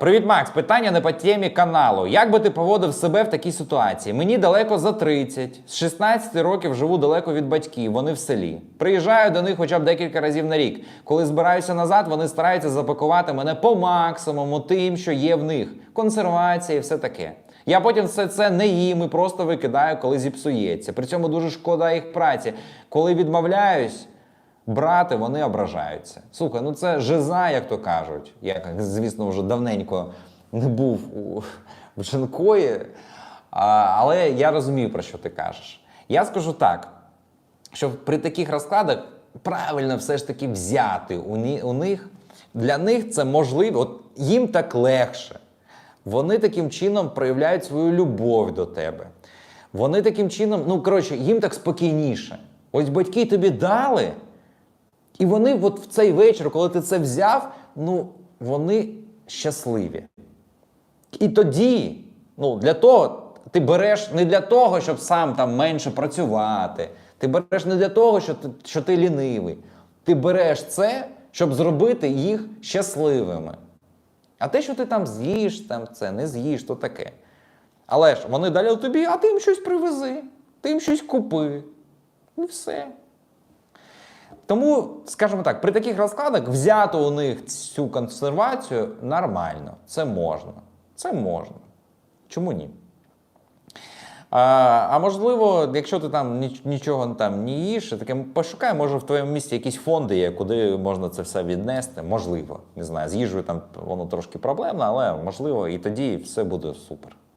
Привіт, Макс. Питання не по темі каналу. Як би ти поводив себе в такій ситуації? Мені далеко за 30. З 16 років живу далеко від батьків, вони в селі. Приїжджаю до них хоча б декілька разів на рік. Коли збираюся назад, вони стараються запакувати мене по максимуму тим, що є в них. Консервація і все таке. Я потім все це не їм і просто викидаю, коли зіпсується. При цьому дуже шкода їх праці. Коли відмовляюсь, брати, вони ображаються. Слухай, ну це жиза, як то кажуть. Я, звісно, вже давненько не був у в Джанкої, а, але я розумію, про що ти кажеш. Я скажу так, що при таких розкладах правильно все ж таки взяти у, у них. Для них це можливо, от їм так легше. Вони таким чином проявляють свою любов до тебе. Вони таким чином, ну коротше, їм так спокійніше. Ось батьки тобі дали, і вони от в цей вечір, коли ти це взяв, ну вони щасливі. І тоді, ну, для того, ти береш не для того, щоб сам там менше працювати. Ти береш не для того, що ти, що ти лінивий. Ти береш це, щоб зробити їх щасливими. А те, що ти там з'їш, там це не з'їш, то таке. Але ж вони дали тобі, а ти їм щось привези, ти їм щось купи. І все. Тому, скажімо так, при таких розкладах взяти у них цю консервацію нормально. Це можна. Це можна. Чому ні? А, а можливо, якщо ти там нічого там не їш, таке пошукай, може в твоєму місті якісь фонди є, куди можна це все віднести. Можливо, не знаю, з їжею там воно трошки проблемно, але можливо, і тоді все буде супер.